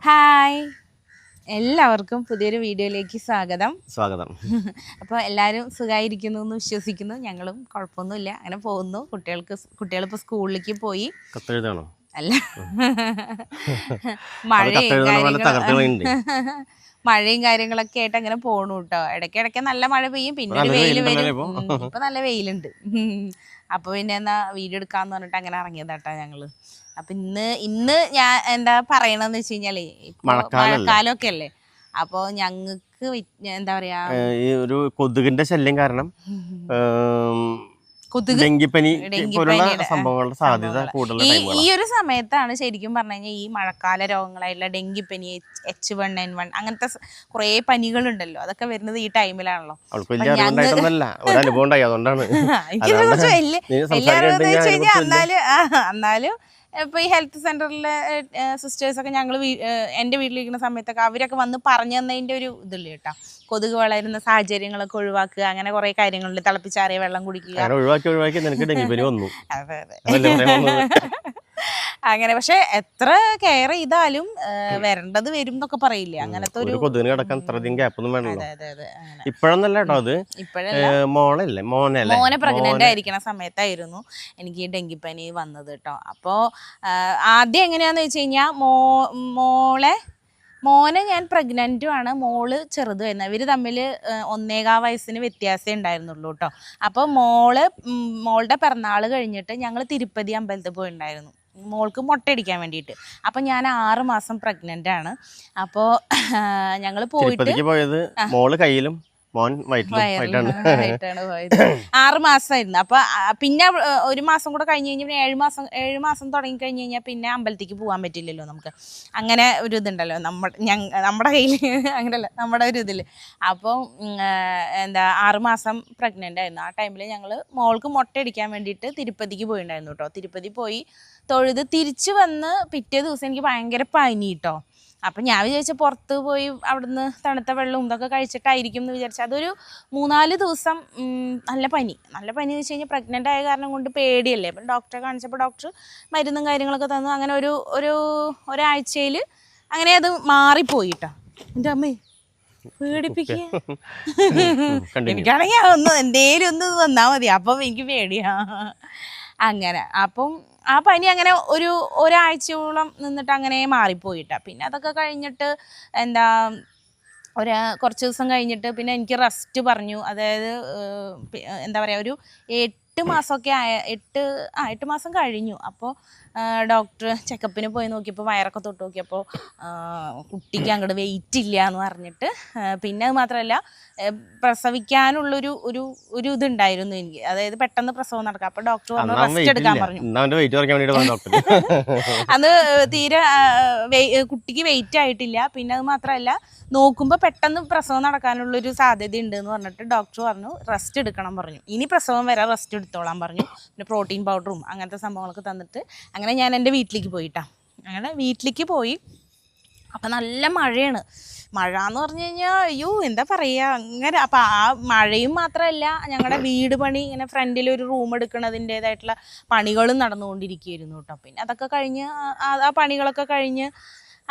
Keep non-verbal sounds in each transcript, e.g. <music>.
Hi. എല്ലാവർക്കും പുതിയൊരു വീഡിയോയിലേക്ക് സ്വാഗതം. സ്വാഗതം. <laughs> അപ്പോൾ എല്ലാവരും സുഖമായിരിക്കുന്നു എന്ന് വിശ്വസിക്കുന്നു. ഞങ്ങളും കുഴപ്പമൊന്നുമില്ല. അങ്ങനെ പോകുന്നു. കുട്ടികൾക്ക് കുട്ടികൾ ഇപ്പോൾ സ്കൂളിലേക്ക് പോയി. കത്തെഴുതാണോ? അല്ല. <laughs> മഴയും കാര്യങ്ങളും <laughs> മഴയും കാര്യങ്ങളൊക്കെ ആയിട്ട് അങ്ങനെ പോണു കേട്ടോ ഇടയ്ക്ക് ഇടയ്ക്ക് നല്ല മഴ പെയ്യും. പിന്നെ ഒരു വെയിൽ വരും. ഇപ്പൊ? നല്ല വെയിലുണ്ട്. അപ്പൊ പിന്നെ എന്നാ വീഡിയോ എടുക്കാന്ന് പറഞ്ഞിട്ട് അങ്ങനെ ഇറങ്ങിയതാട്ടാ ഞങ്ങൾ. അപ്പൊ ഇന്ന് ഇന്ന് ഞാൻ എന്താ പറയണെന്ന് വെച്ച് കഴിഞ്ഞാലേ? മഴക്കാലമൊക്കെ അല്ലേ അപ്പൊ ഞങ്ങക്ക് എന്താ പറയാ? ഈ ഒരു കൊതുകിന്റെ ശല്യം കാരണം <laughs> ഡെങ്കിപ്പനി പോലുള്ള സംഭവങ്ങളുടെ സാധ്യത കൂടുതൽ ഈ ഒരു സമയത്താണ് ശരിക്കും പറഞ്ഞു കഴിഞ്ഞാൽ ഈ മഴക്കാല രോഗങ്ങളായിട്ടുള്ള ഡെങ്കിപ്പനി എച്ച് വൺ എൻ വൺ അങ്ങനത്തെ കുറെ പനികളുണ്ടല്ലോ. അതൊക്കെ വരുന്നത് ഈ ടൈമിലാണല്ലോ. <laughs> എന്നാലും എന്നാലും ഇപ്പൊ ഈ ഹെൽത്ത് സെന്ററിലെ സിസ്റ്റേഴ്സ് ഒക്കെ ഞങ്ങൾ എന്റെ വീട്ടിലിരിക്കുന്ന സമയത്തൊക്കെ അവരൊക്കെ വന്ന് പറഞ്ഞു തന്നതിന്റെ ഒരു ഇതില്ല കേട്ടോ. കൊതുക് വളരുന്ന സാഹചര്യങ്ങളൊക്കെ ഒഴിവാക്കുക അങ്ങനെ കുറേ കാര്യങ്ങളുണ്ട്. തിളപ്പിച്ചാറിയ വെള്ളം കുടിക്കുക. ഒഴിവാക്കി ഒഴിവാക്കി നിനക്ക് ഡെങ്കിപ്പനി വന്നു. അതെ അതെ? അങ്ങനെ പക്ഷെ എത്ര കെയർ ചെയ്താലും വരേണ്ടത് വരും എന്നൊക്കെ പറയില്ലേ? അങ്ങനത്തെ ഒരു കൊതുകിന് കിടക്കാൻ അത്രയധികം ഗ്യാപ്പൊന്നും വേണല്ലോ ഇപ്പോഴൊന്നല്ല കേട്ടോ അത്. മോളല്ലേ മോനല്ലേ മോനെ പ്രഗ്നന്റ് ആയിരിക്കണ സമയത്തായിരുന്നു എനിക്ക് ഈ ഡെങ്കിപ്പനി വന്നത് കേട്ടോ. അപ്പോൾ ആദ്യം എങ്ങനെയാന്ന് വെച്ച് കഴിഞ്ഞാൽ മോ മോളെ മോനെ ഞാൻ പ്രഗ്നന്റും ആണ്. മോൾ ചെറുതുമായിരുന്നു ഇവർ തമ്മിൽ ഒന്നേകാ വയസ്സിന് വ്യത്യാസമേ ഉണ്ടായിരുന്നുള്ളൂ കേട്ടോ. അപ്പോൾ മോൾ മോളുടെ പിറന്നാൾ കഴിഞ്ഞിട്ട് ഞങ്ങൾ തിരുപ്പതി അമ്പലത്തിൽ പോയിട്ടുണ്ടായിരുന്നു മോൾക്ക് മുട്ടയടിക്കാൻ വേണ്ടിയിട്ട്. അപ്പം ഞാൻ ആറ് മാസം പ്രഗ്നന്റ് ആണ്. അപ്പോൾ ഞങ്ങൾ പോയിട്ട് പോയത് മോൾ കയ്യിലും മോൻ ആറ് മാസമായിരുന്നു. അപ്പൊ പിന്നെ ഒരു മാസം കൂടെ കഴിഞ്ഞ് കഴിഞ്ഞാൽ ഏഴ് മാസം ഏഴ് മാസം തുടങ്ങി കഴിഞ്ഞ് കഴിഞ്ഞാൽ പിന്നെ അമ്പലത്തേക്ക് പോകാൻ പറ്റില്ലല്ലോ നമുക്ക്. അങ്ങനെ ഒരു ഇതുണ്ടല്ലോ. നമ്മുടെ നമ്മുടെ കയ്യിൽ <laughs> അങ്ങനല്ല നമ്മുടെ ഒരു ഇതിൽ അപ്പോൾ എന്താ ആറ് മാസം പ്രഗ്നന്റ് ആയിരുന്നു. ആ ടൈമിൽ ഞങ്ങൾ മോൾക്ക് മുട്ടയടിക്കാൻ വേണ്ടിയിട്ട് തിരുപ്പതിക്ക് പോയിട്ടുണ്ടായിരുന്നു കേട്ടോ തിരുപ്പതി പോയി തൊഴുത് തിരിച്ചു വന്ന് പിറ്റേ ദിവസം എനിക്ക് ഭയങ്കര പനി കേട്ടോ അപ്പം ഞാൻ വിചാരിച്ച പുറത്ത് പോയി അവിടുന്ന് തണുത്ത വെള്ളവും ഇതൊക്കെ കഴിച്ചിട്ടായിരിക്കും എന്ന് വിചാരിച്ചു. അതൊരു മൂന്നാൽ ദിവസം നല്ല പനി. നല്ല പനി എന്ന് വെച്ച് കഴിഞ്ഞാൽ പ്രഗ്നന്റ് ആയ കാരണം കൊണ്ട് പേടിയല്ലേ. അപ്പം ഡോക്ടറെ കാണിച്ചപ്പോൾ ഡോക്ടർ മരുന്നും കാര്യങ്ങളൊക്കെ തന്നു. അങ്ങനെ ഒരു ഒരു ഒരാഴ്ചയിൽ അങ്ങനെ അത് മാറിപ്പോയി കേട്ടോ എന്റെ അമ്മേ പേടിപ്പിക്കുക. എനിക്കാണെങ്കിൽ ഒന്ന് എന്തേലും ഒന്ന് വന്നാൽ മതി. അപ്പം എനിക്ക് പേടിയാ. അങ്ങനെ. അപ്പം ആ പനി അങ്ങനെ ഒരു ഒരാഴ്ചയോളം നിന്നിട്ട് അങ്ങനെ മാറിപ്പോയിട്ട. പിന്നെ അതൊക്കെ കഴിഞ്ഞിട്ട് എന്താ ഒരു കുറച്ച് ദിവസം കഴിഞ്ഞിട്ട് പിന്നെ എനിക്ക് റെസ്റ്റ് പറഞ്ഞു. അതായത് എന്താ പറയുക ഒരു എട്ട് മാസമൊക്കെ ആയ എട്ട് ആ എട്ട് മാസം കഴിഞ്ഞു. അപ്പോൾ ഡോക്ടർ ചെക്കപ്പിന് പോയി നോക്കിയപ്പോൾ വയറൊക്കെ തൊട്ട് നോക്കിയപ്പോൾ കുട്ടിക്ക് അങ്ങോട്ട് വെയിറ്റ് ഇല്ല എന്ന് പറഞ്ഞിട്ട് പിന്നെ അത് മാത്രമല്ല പ്രസവിക്കാനുള്ളൊരു ഒരു ഒരു ഇതുണ്ടായിരുന്നു എനിക്ക്. അതായത് പെട്ടെന്ന് പ്രസവം നടക്കാം. അപ്പോൾ ഡോക്ടർ പറഞ്ഞു റെസ്റ്റ് എടുക്കാൻ പറഞ്ഞു. അന്ന് <laughs> തീരെ കുട്ടിക്ക് വെയിറ്റ് ആയിട്ടില്ല. പിന്നെ അത് മാത്രമല്ല നോക്കുമ്പോൾ പെട്ടെന്ന് പ്രസവം നടക്കാനുള്ളൊരു സാധ്യത ഉണ്ട് എന്ന് പറഞ്ഞിട്ട് ഡോക്ടർ പറഞ്ഞു റെസ്റ്റ് എടുക്കണം പറഞ്ഞു. ഇനി പ്രസവം വരെ റെസ്റ്റ് എടുത്തോളാം പറഞ്ഞു. പിന്നെ പ്രോട്ടീൻ പൗഡറും അങ്ങനത്തെ സംഭവങ്ങളൊക്കെ തന്നിട്ട് അങ്ങനെ ഞാൻ എന്റെ വീട്ടിലേക്ക് പോയിട്ടാ. അങ്ങനെ വീട്ടിലേക്ക് പോയി. അപ്പം നല്ല മഴയാണ്. മഴ എന്ന് പറഞ്ഞു കഴിഞ്ഞാൽ അയ്യോ എന്താ പറയുക അങ്ങനെ അപ്പം ആ മഴയും മാത്രമല്ല ഞങ്ങളുടെ വീട് പണി ഇങ്ങനെ ഫ്രണ്ടിൽ ഒരു റൂം എടുക്കുന്നതിന്റേതായിട്ടുള്ള പണികളും നടന്നുകൊണ്ടിരിക്കുകയായിരുന്നു കേട്ടോ. പിന്നെ അതൊക്കെ കഴിഞ്ഞ് ആ പണികളൊക്കെ കഴിഞ്ഞ്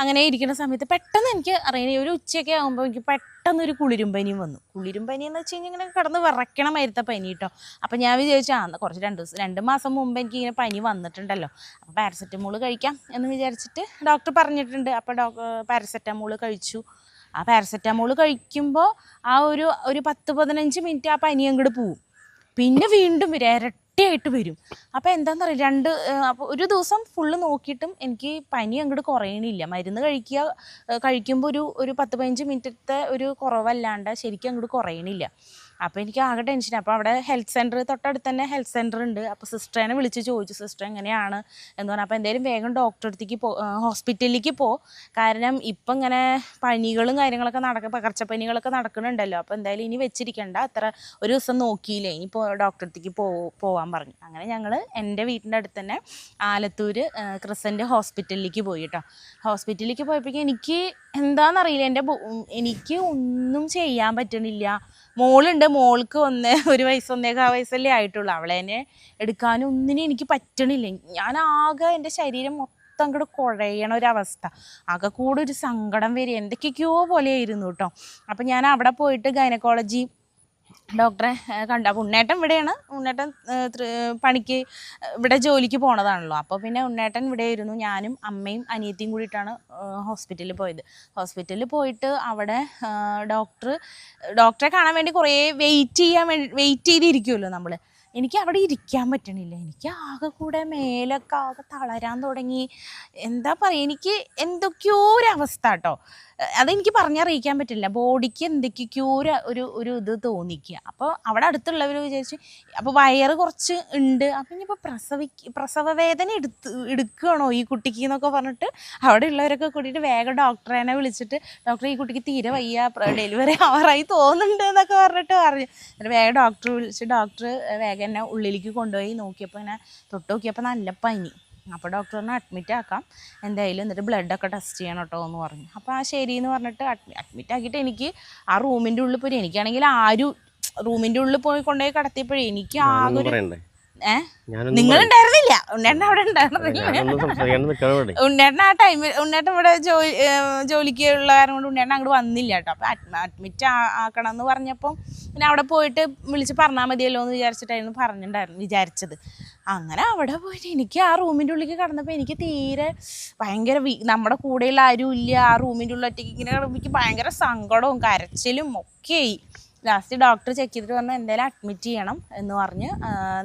അങ്ങനെ ഇരിക്കുന്ന സമയത്ത് പെട്ടെന്ന് എനിക്ക് അറിയാം ഒരു ഉച്ചയൊക്കെ ആകുമ്പോൾ എനിക്ക് പെട്ടെന്ന് ഒരു കുളിരും പനിയും വന്നു. കുളിരും പനി എന്ന് വെച്ച് കഴിഞ്ഞാൽ ഇങ്ങനെ കിടന്ന് വിറയ്ക്കണം മരുത്ത പനി കേട്ടോ അപ്പം ഞാൻ വിചാരിച്ചു ആ കുറച്ച് രണ്ട് ദിവസം രണ്ട് മാസം മുമ്പ് എനിക്ക് ഇങ്ങനെ പനി വന്നിട്ടുണ്ടല്ലോ. അപ്പോൾ പാരസെറ്റമോൾ കഴിക്കാം എന്ന് വിചാരിച്ചിട്ട് ഡോക്ടർ പറഞ്ഞിട്ടുണ്ട്. അപ്പോൾ ഡോക്ടർ പാരസെറ്റമോൾ കഴിച്ചു. ആ പാരസെറ്റമോൾ കഴിക്കുമ്പോൾ ആ ഒരു ഒരു പത്ത് പതിനഞ്ച് മിനിറ്റ് ആ പനി അങ്ങോട്ട് പോവും. പിന്നെ വീണ്ടും വരും ഇരട്ടിയായിട്ട് വരും. അപ്പോൾ എന്താണെന്ന് പറയുക രണ്ട് അപ്പോൾ ഒരു ദിവസം ഫുള്ള് നോക്കിയിട്ടും എനിക്ക് പനി അങ്ങോട്ട് കുറയണില്ല. മരുന്ന് കഴിക്കുക കഴിക്കുമ്പോൾ ഒരു ഒരു പത്ത് പതിനഞ്ച് മിനിറ്റത്തെ ഒരു കുറവല്ലാണ്ട് ശരിക്കും അങ്ങോട്ട് കുറയണില്ല. അപ്പോൾ എനിക്ക് ആകെ ടെൻഷൻ അപ്പോൾ അവിടെ ഹെൽത്ത് സെന്റർ തൊട്ടടുത്ത് തന്നെ ഹെൽത്ത് സെന്റർ ഉണ്ട്. അപ്പോൾ സിസ്റ്ററിനെ വിളിച്ച് ചോദിച്ചു സിസ്റ്റർ എങ്ങനെയാണ്? എന്ന് പറഞ്ഞാൽ അപ്പോൾ എന്തായാലും വേഗം ഡോക്ടറെ അടുത്തേക്ക് പോ ഹോസ്പിറ്റലിലേക്ക് പോ. കാരണം ഇപ്പം ഇങ്ങനെ പനികളും കാര്യങ്ങളൊക്കെ നടക്കുക പകർച്ചപ്പനികളൊക്കെ നടക്കുന്നുണ്ടല്ലോ. അപ്പോൾ എന്തായാലും ഇനി വെച്ചിരിക്കണ്ട. അത്ര ഒരു ദിവസം നോക്കിയില്ലേ. ഇനിയിപ്പോൾ ഡോക്ടറെ അടുത്തേക്ക് പോ പോവാൻ പറഞ്ഞു. അങ്ങനെ ഞങ്ങൾ എന്റെ വീട്ടിന്റെ അടുത്ത് തന്നെ ആലത്തൂർ ക്രിസന്റ് ഹോസ്പിറ്റലിലേക്ക് പോയി കേട്ടോ ഹോസ്പിറ്റലിലേക്ക് പോയപ്പോഴേക്കും എനിക്ക് എന്താണെന്നറിയില്ല എന്റെ എനിക്ക് ഒന്നും ചെയ്യാൻ പറ്റണില്ല. മോളുണ്ട്. മോൾക്ക് ഒന്ന് ഒരു വയസ്സ് ഒന്നേകാ വയസ്സല്ലേ ആയിട്ടുള്ളൂ. അവളെ തന്നെ എടുക്കാനും ഒന്നിനും എനിക്ക് പറ്റണില്ല. ഞാൻ ആകെ എന്റെ ശരീരം മൊത്തം അങ്ങോട്ട് കുഴയണ ഒരവസ്ഥ. ആകെ കൂടെ ഒരു സങ്കടം വരിക. എന്തൊക്കെയൊക്കെയോ പോലെയായിരുന്നു കേട്ടോ. അപ്പം ഞാൻ അവിടെ പോയിട്ട് ഗൈനക്കോളജി ഡോക്ടറെ കണ്ട. അപ്പോൾ ഉണ്ണേട്ടൻ ഇവിടെയാണ്. ഉണ്ണേട്ടൻ പണിക്ക് ഇവിടെ ജോലിക്ക് പോണതാണല്ലോ. അപ്പോൾ പിന്നെ ഉണ്ണേട്ടൻ ഇവിടെ ആയിരുന്നു ഞാനും അമ്മയും അനിയത്തിയും കൂടിയിട്ടാണ് ഹോസ്പിറ്റലിൽ പോയത്. ഹോസ്പിറ്റലിൽ പോയിട്ട് അവിടെ ഡോക്ടർ ഡോക്ടറെ കാണാൻ വേണ്ടി കുറേ വെയിറ്റ് ചെയ്യാൻ വേണ്ടി വെയിറ്റ് ചെയ്തിരിക്കുമല്ലോ നമ്മൾ എനിക്ക് അവിടെ ഇരിക്കാൻ പറ്റണില്ല. എനിക്ക് ആകെ കൂടെ മേലൊക്കെ ആകെ തളരാൻ തുടങ്ങി. എന്താ പറയുക എനിക്ക് എന്തൊക്കെയോ ഒരവസ്ഥ കേട്ടോ. അതെനിക്ക് പറഞ്ഞറിയിക്കാൻ പറ്റില്ല. ബോഡിക്ക് എന്തൊക്കെയൊക്കെയോ ഒരു ഒരു ഒരു ഇത് തോന്നിക്കുക. അപ്പോൾ അവിടെ അടുത്തുള്ളവർ വിചാരിച്ചു അപ്പോൾ വയറ് കുറച്ച് ഉണ്ട്. അപ്പം ഇനിയിപ്പോൾ പ്രസവിക്ക് പ്രസവ വേദന എടുത്ത് എടുക്കുകയാണോ ഈ കുട്ടിക്ക്? എന്നൊക്കെ പറഞ്ഞിട്ട് അവിടെ ഉള്ളവരൊക്കെ കൂടിയിട്ട് വേഗം ഡോക്ടറേനെ വിളിച്ചിട്ട് ഡോക്ടർ ഈ കുട്ടിക്ക് തീരെ വയ്യ. ഡെലിവറി ആവറായി തോന്നുന്നുണ്ട് എന്നൊക്കെ പറഞ്ഞിട്ട് പറഞ്ഞു. എന്നിട്ട് വേഗം ഡോക്ടർ വിളിച്ച് ഡോക്ടർ വേഗം എന്നെ ഉള്ളിലേക്ക് കൊണ്ടുപോയി നോക്കിയപ്പോൾ ഇങ്ങനെ തൊട്ട് നോക്കിയപ്പോൾ നല്ല പനി. അപ്പോൾ ഡോക്ടർ പറഞ്ഞു അഡ്മിറ്റ് ആക്കാം. എന്തായാലും എന്നിട്ട് ബ്ലഡൊക്കെ ടെസ്റ്റ് ചെയ്യണം കേട്ടോ എന്ന് പറഞ്ഞു. അപ്പോൾ ആ ശരി എന്ന് പറഞ്ഞിട്ട് അഡ്മിറ്റ് ആക്കിയിട്ട് എനിക്ക് ആ റൂമിന്റെ ഉള്ളിൽ പോയി. എനിക്കാണെങ്കിൽ ആരും റൂമിന്റെ ഉള്ളിൽ പോയി കൊണ്ടുപോയി കടത്തിയപ്പോഴേ എനിക്ക് ആകെ ഒരു നിങ്ങൾ ഉണ്ടായിരുന്നില്ല ഉണ്ണേട്ടൻ അവിടെ? ഉണ്ടായിരുന്നില്ല. ഉണ്ണേട്ടൻ ആ ടൈമിൽ ഉണ്ണേട്ടൻ ഇവിടെ ജോലി ജോലിക്ക് ഉള്ള കാരണം കൊണ്ട് ഉണ്ണേട്ടൻ അങ്ങോട്ട് വന്നില്ല കേട്ടോ. അപ്പൊ അഡ്മിറ്റ് ആക്കണം എന്ന് പറഞ്ഞപ്പോ പിന്നെ അവിടെ പോയിട്ട് വിളിച്ച് പറഞ്ഞാൽ മതിയല്ലോ എന്ന് വിചാരിച്ചിട്ടായിരുന്നു പറഞ്ഞിട്ടുണ്ടായിരുന്നു വിചാരിച്ചത്. അങ്ങനെ അവിടെ പോയിട്ട് എനിക്ക് ആ റൂമിന്റെ ഉള്ളിൽ കിടന്നപ്പോൾ എനിക്ക് തീരെ ഭയങ്കര വീ- നമ്മുടെ കൂടെയുള്ള ആരും ഇല്ല ആ റൂമിന്റെ ഉള്ളിൽ ഒറ്റയ്ക്ക് ഇങ്ങനെ എനിക്ക് ഭയങ്കര സങ്കടവും കരച്ചിലും ഒക്കെയായി. ലാസ്റ്റ് ഡോക്ടർ ചെക്ക് ചെയ്തിട്ട് പറഞ്ഞു എന്തായാലും അഡ്മിറ്റ് ചെയ്യണം എന്ന് പറഞ്ഞ്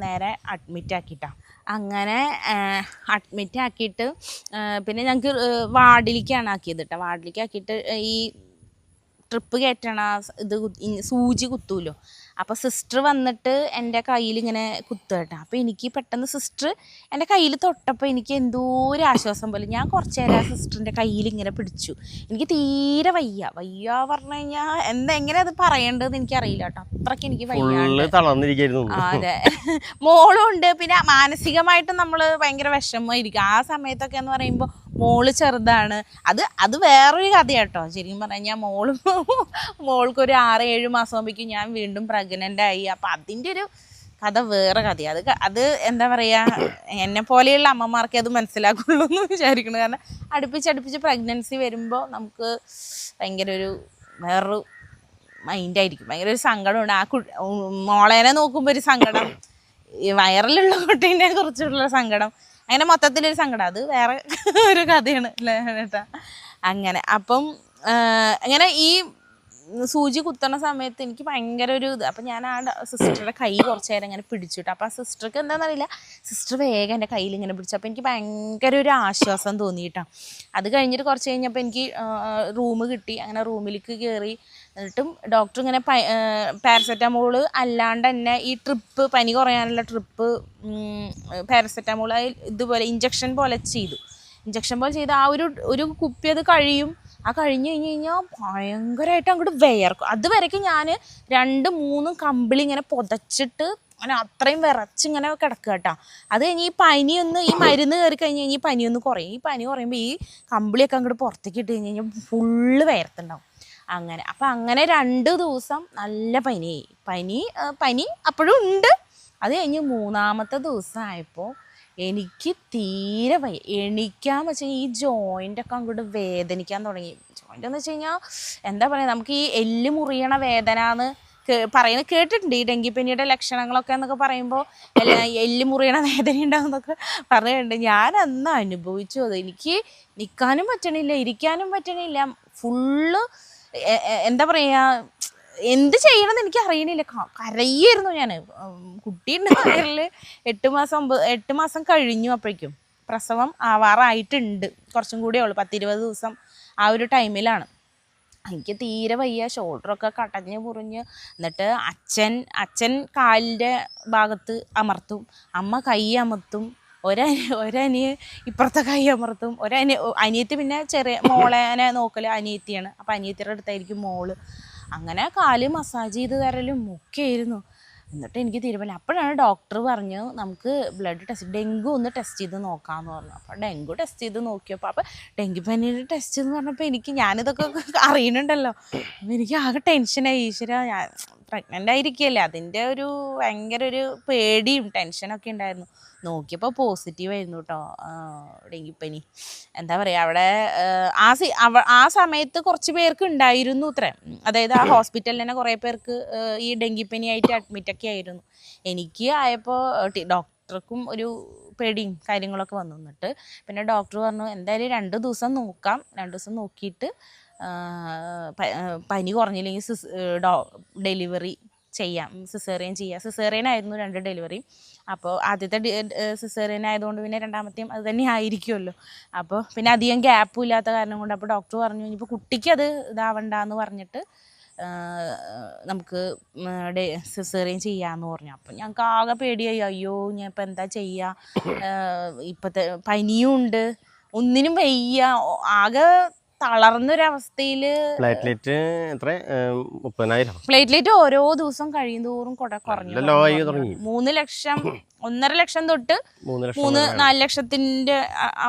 നേരെ അഡ്മിറ്റ് ആക്കിയിട്ടാണ് അങ്ങനെ അഡ്മിറ്റ് ആക്കിയിട്ട് പിന്നെ ഞങ്ങൾക്ക് വാർഡിലേക്കാണ് ആക്കിയത് കേട്ടോ വാർഡിലേക്ക് ആക്കിയിട്ട് ഈ ട്രിപ്പ് കയറ്റണ ഇത് സൂചി കുത്തൂലോ? അപ്പോൾ സിസ്റ്റർ വന്നിട്ട് എന്റെ കയ്യിൽ ഇങ്ങനെ കുത്തുകേട്ടോ അപ്പോൾ എനിക്ക് പെട്ടെന്ന് സിസ്റ്റർ എന്റെ കയ്യിൽ തൊട്ടപ്പോൾ എനിക്ക് എന്തോ ഒരു ആശ്വാസം പോലെ ഞാൻ കുറച്ച് നേരം ആ സിസ്റ്ററിന്റെ കയ്യിൽ ഇങ്ങനെ പിടിച്ചു. എനിക്ക് തീരെ വയ്യ. വയ്യ പറഞ്ഞു കഴിഞ്ഞാൽ എന്താ എങ്ങനെ അത് പറയേണ്ടതെന്ന് എനിക്കറിയില്ല കേട്ടോ. അത്രയ്ക്ക് എനിക്ക് വയ്യാണ്ട്. അതെ. മോളും ഉണ്ട്. പിന്നെ മാനസികമായിട്ട് നമ്മൾ ഭയങ്കര വിഷമമായിരിക്കും. ആ സമയത്തൊക്കെ എന്ന് പറയുമ്പോൾ മോൾ ചെറുതാണ്. അത് അത് വേറൊരു കഥയാട്ടോ. ശരിക്കും പറഞ്ഞാൽ മോളും <laughs> മോൾക്കൊരു ആറ് ഏഴ് മാസം ആകുമ്പോഴേക്കും ഞാൻ വീണ്ടും പ്രഗ്നന്റ് ആയി. അപ്പം അതിന്റെ ഒരു കഥ വേറെ കഥയാണ് അത് അത് എന്താ പറയുക എന്നെ പോലെയുള്ള അമ്മമാർക്കേ അത് മനസ്സിലാക്കുള്ളൂ എന്ന് വിചാരിക്കുന്നു. കാരണം അടുപ്പിച്ചടുപ്പിച്ച് അടുപ്പിച്ച് പ്രഗ്നൻസി വരുമ്പോൾ നമുക്ക് ഭയങ്കര ഒരു വേറൊരു മൈൻഡായിരിക്കും ഭയങ്കര ഒരു സങ്കടമുണ്ട് ആ കു മോളേനെ നോക്കുമ്പോൾ ഒരു സങ്കടം. വയറിലുള്ള കുട്ടീനെ കുറിച്ചുള്ള സങ്കടം. അങ്ങനെ മൊത്തത്തിലൊരു സങ്കടം. അത് വേറെ <laughs> ഒരു കഥയാണ് അല്ലേ അങ്ങനെ. അപ്പം അങ്ങനെ ഈ സൂചി കുത്തണ സമയത്ത് എനിക്ക് ഭയങ്കര ഒരു ഇത്. അപ്പം ഞാൻ ആ സിസ്റ്ററുടെ കൈ കുറച്ച് നേരം ഇങ്ങനെ പിടിച്ചിട്ട്. അപ്പം ആ സിസ്റ്റർക്ക് എന്താണെന്നറിയില്ല. സിസ്റ്റർ വേഗം എന്റെ കയ്യിൽ ഇങ്ങനെ പിടിച്ചു. അപ്പം എനിക്ക് ഭയങ്കര ഒരു ആശ്വാസം തോന്നിയിട്ടാണ് അത് കഴിഞ്ഞിട്ട് കുറച്ച് കഴിഞ്ഞപ്പോൾ എനിക്ക് റൂം കിട്ടി. അങ്ങനെ റൂമിലേക്ക് കയറി എന്നിട്ടും ഡോക്ടർ ഇങ്ങനെ പാരസെറ്റമോൾ അല്ലാണ്ട് തന്നെ ഈ ട്രിപ്പ് പനി കുറയാനുള്ള ട്രിപ്പ് പാരസെറ്റമോൾ ഇതുപോലെ ഇഞ്ചക്ഷൻ പോലെ ചെയ്തു. ഇഞ്ചക്ഷൻ പോലെ ചെയ്ത് ആ ഒരു ഒരു കുപ്പി അത് കഴിയും. ആ കഴിഞ്ഞ് കഴിഞ്ഞ് കഴിഞ്ഞാൽ ഭയങ്കരമായിട്ട് അങ്ങോട്ട് വിയർക്കും. അതുവരയ്ക്ക് ഞാൻ രണ്ട് മൂന്നും കമ്പിളി ഇങ്ങനെ പുതച്ചിട്ട് അങ്ങനെ അത്രയും വിറച്ചിങ്ങനെ കിടക്കുക കേട്ടോ. അത് കഴിഞ്ഞ് ഈ പനിയൊന്ന് ഈ മരുന്ന് കയറി കഴിഞ്ഞ് കഴിഞ്ഞാൽ ഈ പനിയൊന്ന് കുറയും. ഈ പനി കുറയുമ്പോൾ ഈ കമ്പിളിയൊക്കെ അങ്ങോട്ട് പുറത്തേക്ക് ഇട്ട് കഴിഞ്ഞ് കഴിഞ്ഞാൽ ഫുള്ള് വിയർത്തുണ്ടാവും. അങ്ങനെ. അപ്പം അങ്ങനെ രണ്ട് ദിവസം നല്ല പനിയായി പനി പനി അപ്പോഴും ഉണ്ട്. അത് കഴിഞ്ഞ് മൂന്നാമത്തെ ദിവസമായപ്പോൾ എനിക്ക് തീരെ വയ്യ. എണീക്കാൻ വെച്ചാൽ ഈ ജോയിന്റൊക്കെ അങ്ങോട്ട് വേദനിക്കാൻ തുടങ്ങി. ജോയിന്റ് എന്ന് വെച്ച് കഴിഞ്ഞാൽ എന്താ പറയുക നമുക്ക് ഈ എല്ല് മുറിയണ വേദന എന്ന് പറയുന്നത് കേട്ടിട്ടുണ്ട് ഈ ഡെങ്കിപ്പനിയുടെ ലക്ഷണങ്ങളൊക്കെ എന്നൊക്കെ പറയുമ്പോൾ എല്ലാ എല്ല് മുറിയണ വേദന ഉണ്ടാകുന്നൊക്കെ പറയുന്നുണ്ട് ഞാൻ അന്ന് അനുഭവിച്ചു അത്. എനിക്ക് നിൽക്കാനും പറ്റണില്ല ഇരിക്കാനും പറ്റണില്ല. ഫുള്ള് എന്താ പറയാ എന്ത് ചെയ്യണമെന്ന് എനിക്ക് അറിയണില്ല. കരയായിരുന്നു ഞാൻ കുട്ടിയുണ്ട് വയറിൽ എട്ട് മാസം ഒമ്പത് എട്ട് മാസം കഴിഞ്ഞു അപ്പോഴേക്കും. പ്രസവം ആവാറായിട്ടുണ്ട്. കുറച്ചും കൂടിയേ ഉള്ളൂ. പത്തിരുപത് ദിവസം ആ ഒരു ടൈമിലാണ്. എനിക്ക് തീരെ വയ്യ. ഷോൾഡറൊക്കെ കടഞ്ഞ് മുറിഞ്ഞ് എന്നിട്ട് അച്ഛൻ അച്ഛൻ കാലിന്റെ ഭാഗത്ത് അമർത്തും. അമ്മ കൈ അമർത്തും. ഒരനി ഒരനിയ ഇപ്പുറത്തെ കൈ അമർത്തും. ഒരനി അനിയത്തി പിന്നെ ചെറിയ മോളേനെ നോക്കൽ അനിയത്തിയാണ്. അപ്പം അനിയത്തിയുടെ അടുത്തായിരിക്കും മോൾ. അങ്ങനെ കാൽ മസാജ് ചെയ്ത് തരലും ഒക്കെയായിരുന്നു എന്നിട്ട് എനിക്ക് തീരുമാനം. അപ്പോഴാണ് ഡോക്ടർ പറഞ്ഞു നമുക്ക് ബ്ലഡ് ടെസ്റ്റ് ഡെങ്കു ഒന്ന് ടെസ്റ്റ് ചെയ്ത് നോക്കാമെന്ന് പറഞ്ഞു. അപ്പോൾ ഡെങ്കു ടെസ്റ്റ് ചെയ്ത് നോക്കിയപ്പോൾ അപ്പോൾ ഡെങ്കിപ്പനിയുടെ ടെസ്റ്റ് എന്ന് പറഞ്ഞപ്പോൾ എനിക്ക് ഞാനിതൊക്കെ അറിയണുണ്ടല്ലോ എനിക്ക് ആകെ ടെൻഷനായി ഈശ്വര ഞാൻ പ്രഗ്നന്റ് ആയിരിക്കുകയല്ലേ അതിന്റെ ഒരു ഭയങ്കര ഒരു പേടിയും ടെൻഷനൊക്കെ ഉണ്ടായിരുന്നു. നോക്കിയപ്പോൾ പോസിറ്റീവ് ആയിരുന്നു കേട്ടോ ഡെങ്കിപ്പനി. എന്താ പറയുക അവിടെ ആ, സി അവ ആ സമയത്ത് കുറച്ച് പേർക്ക് ഉണ്ടായിരുന്നു ഇത്ര. അതായത് ആ <coughs> ഹോസ്പിറ്റലിൽ തന്നെ കുറേ പേർക്ക് ഈ ഡെങ്കിപ്പനി ആയിട്ട് അഡ്മിറ്റൊക്കെ ആയിരുന്നു. എനിക്ക് ആയപ്പോൾ ഡോക്ടർക്കും ഒരു പേടിയും കാര്യങ്ങളൊക്കെ വന്നു. എന്നിട്ട് പിന്നെ ഡോക്ടർ പറഞ്ഞു എന്തായാലും രണ്ട് ദിവസം നോക്കാം. രണ്ട് ദിവസം നോക്കിയിട്ട് പനി കുറഞ്ഞില്ലെങ്കിൽ സിസ് ഡോ ഡെലിവറി ചെയ്യാം. സിസേറിയൻ ചെയ്യാം. സിസേറിയൻ ആയിരുന്നു രണ്ട് ഡെലിവറി അപ്പോൾ ആദ്യത്തെ സിസേറിയൻ ആയതുകൊണ്ട് പിന്നെ രണ്ടാമത്തെയും അത് തന്നെ ആയിരിക്കുമല്ലോ. അപ്പോൾ പിന്നെ അധികം ഗ്യാപ്പും ഇല്ലാത്ത കാരണം കൊണ്ട് അപ്പോൾ ഡോക്ടർ പറഞ്ഞു ഇനിയിപ്പോൾ കുട്ടിക്ക് അത് ഇതാവണ്ടെന്ന് പറഞ്ഞിട്ട് ആ, നമുക്ക് സിസേറിയൻ ചെയ്യാമെന്ന് പറഞ്ഞു. അപ്പം ഞങ്ങൾക്ക് ആകെ പേടിയായി. അയ്യോ ഞാൻ ഇപ്പം എന്താ ചെയ്യുക ഇപ്പോഴത്തെ പനിയും ഉണ്ട്. ഒന്നിനും വയ്യ. ആകെ തളർന്നൊരവസ്ഥയിൽ പ്ലേറ്റ്ലെറ്റ് എത്ര? മുപ്പതിനായിരം. പ്ലേറ്റ്ലേറ്റ് ഓരോ ദിവസം കഴിയുന്തോറും കുറഞ്ഞു തുടങ്ങി. മൂന്ന് ലക്ഷം ഒന്നര ലക്ഷം തൊട്ട് മൂന്ന് നാല് ലക്ഷത്തിന്റെ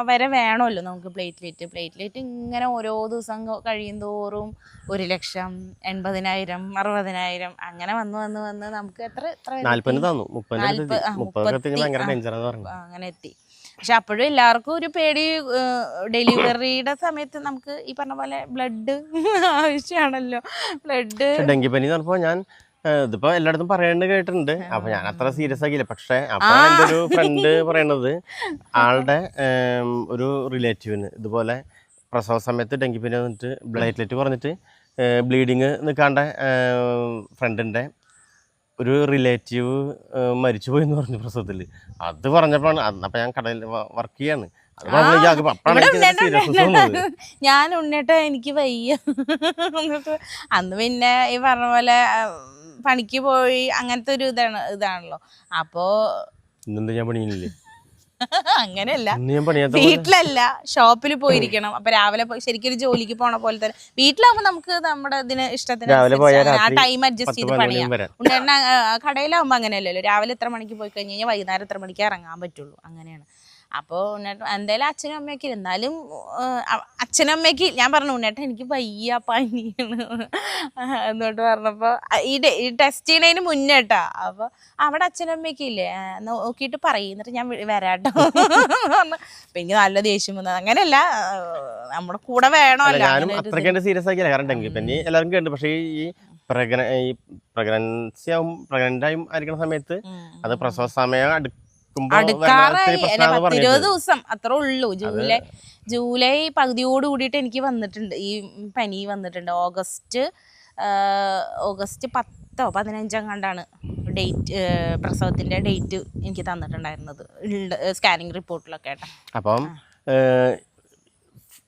വരെ വേണമല്ലോ നമുക്ക് പ്ലേറ്റ്ലേറ്റ് പ്ലേറ്റ്ലേറ്റ് ഇങ്ങനെ ഓരോ ദിവസം കഴിയുന്തോറും ഒരു ലക്ഷം എൺപതിനായിരം അറുപതിനായിരം അങ്ങനെ വന്ന് വന്ന് വന്ന് നമുക്ക് എത്ര എത്ര അങ്ങനെ എത്തി. പക്ഷെ അപ്പോഴും എല്ലാവർക്കും ഒരു പേടി ഡെലിവറിയുടെ സമയത്ത് നമുക്ക് ഈ പറഞ്ഞ പോലെ ബ്ലഡ് ആവശ്യമാണല്ലോ. ബ്ലഡ് ഡെങ്കിപ്പനി എന്ന് പറഞ്ഞപ്പോ ഞാൻ ഇതിപ്പോ എല്ലായിടത്തും പറയേണ്ടത് കേട്ടിട്ടുണ്ട്. അപ്പൊ ഞാൻ അത്ര സീരിയസ് ആക്കിയില്ല. പക്ഷെ അപ്പൊ എന്റെ ഒരു ഫ്രണ്ട് പറയണത് ആളുടെ ഒരു റിലേറ്റീവിന് ഇതുപോലെ പ്രസവ സമയത്ത് ഡെങ്കിപ്പനി വന്നിട്ട് ബ്ലൈറ്റ്ലെറ്റ് പറഞ്ഞിട്ട് ബ്ലീഡിങ് നിൽക്കാണ്ട ഫ്രണ്ടിന്റെ ഒരു റിലേറ്റീവ് മരിച്ചു പോയി എന്ന് പറഞ്ഞു പ്രസവത്തിൽ അത് പറഞ്ഞപ്പോഴാണ് അപ്പൊ ഞാൻ കടയിൽ വർക്ക് ചെയ്യാണ്. ഞാൻ ഉണ്ണിട്ട് എനിക്ക് വയ്യ. എന്നിട്ട് അന്ന് പിന്നെ ഈ പറഞ്ഞ പോലെ പണിക്ക് പോയി അങ്ങനത്തെ ഒരു ഇതാണ് ഇതാണല്ലോ. അപ്പോ ഇന്നെന്താ ഞാൻ പണിയില്ലേ <laughs> അങ്ങനെയല്ല. വീട്ടിലല്ല ഷോപ്പിൽ പോയിരിക്കണം. അപ്പൊ രാവിലെ ശരിക്കും ഒരു ജോലിക്ക് പോണ പോലെ തന്നെ. വീട്ടിലാവുമ്പോ നമുക്ക് നമ്മുടെ ഇതിന് ഇഷ്ടത്തിന് ആ ടൈം അഡ്ജസ്റ്റ് ചെയ്ത് പണിയാം. ഉണ്ടേണ്ണ കടയിലാവുമ്പോ അങ്ങനെയല്ലല്ലോ. രാവിലെ എത്ര മണിക്ക് പോയി കഴിഞ്ഞ് കഴിഞ്ഞാൽ വൈകുന്നേരം എത്ര മണിക്ക് ഇറങ്ങാൻ പറ്റുള്ളൂ. അങ്ങനെയാണ്. അപ്പോൾ ഉണ്ണേട്ടൻ എന്തായാലും അച്ഛനും അമ്മയൊക്കെ എന്നാലും അച്ഛനും അമ്മയ്ക്ക് ഞാൻ പറഞ്ഞു ഉണ്ണേട്ടൻ എനിക്ക് വയ്യ പനിയാണ്. എന്നോട്ട് പറഞ്ഞപ്പോൾ ഈ ഈ ടെസ്റ്റ് ചെയ്യണതിന് മുന്നേ കേട്ടാ അപ്പോൾ അവിടെ അച്ഛനും അമ്മയൊക്കെ ഇല്ലേ? നോക്കിയിട്ട് പറയും. എന്നിട്ട് ഞാൻ വരാട്ടോ. അപ്പം എനിക്ക് നല്ല ദേഷ്യം വന്നത് അങ്ങനെയല്ല നമ്മുടെ കൂടെ വേണമല്ലോ. അത്രയ്ക്ക് സീരിയസ് ആക്കിയില്ല. കാരണം ഡെങ്കിപ്പനി എല്ലാവരും കേട്ടു. പക്ഷേ ഈ പ്രഗ്ന ഈ പ്രഗ്നൻസി ആവും പ്രഗ്നന്റ് ആയും ആയിരിക്കുന്ന സമയത്ത് അത് പ്രസവ സമയം വരുന്ന അടുക്കാറായി. പത്തിരുപത് ദിവസം. അത്ര ഉള്ളൂ. ജൂലൈ ജൂലൈ പകുതിയോട് കൂടിയിട്ട് എനിക്ക് വന്നിട്ടുണ്ട്. ഈ പനി വന്നിട്ടുണ്ട്. ഓഗസ്റ്റ് ഓഗസ്റ്റ് പത്തോ പതിനഞ്ചോ കണ്ടാണ് ഡേറ്റ് പ്രസവത്തിന്റെ ഡേറ്റ് എനിക്ക് തന്നിട്ടുണ്ടായിരുന്നത്. സ്കാനിങ് റിപ്പോർട്ടിലൊക്കെ ആയിട്ട്. അപ്പം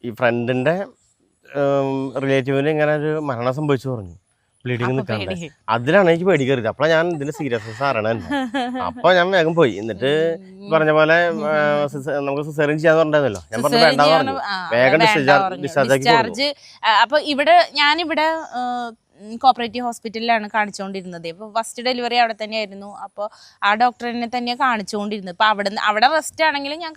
ഈ ഫ്രണ്ടിന്റെ റിലേറ്റീവിന് ഇങ്ങനെ ഒരു മരണം സംഭവിച്ചു പറഞ്ഞു. ബ്ലീഡിങ് നിൽക്കാറുണ്ട് നിൽക്കാണ്ട് അതിലാണ് എനിക്ക് പേടി കയറിയത് അപ്പോഴാണ് ഞാൻ ഇതിന്റെ സീരിയസ്നെസ് അറിയണത് അപ്പൊ ഞാൻ വേഗം പോയി. എന്നിട്ട് പറഞ്ഞ പോലെ നമുക്ക് സിസേറിയൻ ചെയ്യാന്ന് പറഞ്ഞല്ലോ ഞാൻ പറഞ്ഞു Cesarean വേണ്ട ചെയ്യാൻ പറഞ്ഞു. വേഗം ഡിസ്ചാർജ് ആ, അപ്പൊ ഇവിടെ ഞാനിവിടെ കോപ്പറേറ്റീവ് ഹോസ്പിറ്റലിലാണ് കാണിച്ചുകൊണ്ടിരുന്നത് ഇപ്പോൾ ഫസ്റ്റ് ഡെലിവറി അവിടെ തന്നെയായിരുന്നു. അപ്പോൾ ആ ഡോക്ടറിനെ തന്നെയാണ് കാണിച്ചുകൊണ്ടിരുന്നത് ഇപ്പോൾ അവിടെ അവിടെ റെസ്റ്റ് ആണെങ്കിലും ഞാൻ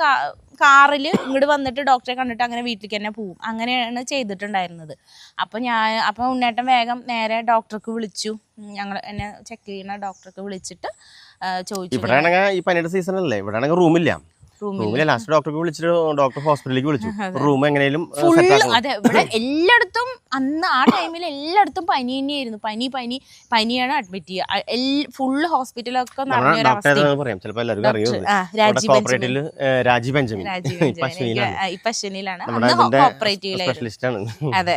കാറിൽ ഇങ്ങോട്ട് വന്നിട്ട് ഡോക്ടറെ കണ്ടിട്ട് അങ്ങനെ വീട്ടിലേക്ക് തന്നെ പോവും. അങ്ങനെയാണ് ചെയ്തിട്ടുണ്ടായിരുന്നത്. അപ്പോൾ ഞാൻ അപ്പോൾ ഉണ്ണേട്ടൻ വേഗം നേരെ ഡോക്ടർക്ക് വിളിച്ചു. ഞങ്ങൾ എന്നെ ചെക്ക് ചെയ്യുന്ന ഡോക്ടർക്ക് വിളിച്ചിട്ട് ചോദിച്ചു. ഇവിടെ ഈ പനിയുടെ സീസൺ അല്ലേ? ഇവിടെ റൂമില്ല റൂമിൽ ലാസ്റ്റ് ഡോക്ടർക്ക് വിളിച്ചിട്ട് ഡോക്ടർ ഹോസ്പിറ്റലിലേക്ക് വിളിച്ചു. റൂം എങ്ങനെയും അതെ ഇവിടെ എല്ലായിടത്തും അന്ന് ആ ടൈമിൽ എല്ലായിടത്തും പനി തന്നെയായിരുന്നു. പനി പനി പനിയാണ് അഡ്മിറ്റ് ചെയ്യുക. ഫുള്ള് ഹോസ്പിറ്റലൊക്കെ പറയാം? ചിലപ്പോൾ എല്ലാവർക്കും അറിയാം രാജീവ് ബെഞ്ചമിൻ. ഇപ്പൊ അശ്വിനിയിലാണ് ആ, ഇപ്പൊ അശ്വിനിയിലാണ് നമ്മുടെ അന്ന് സ്പെഷ്യലിസ്റ്റ് ആണ്. അതെ.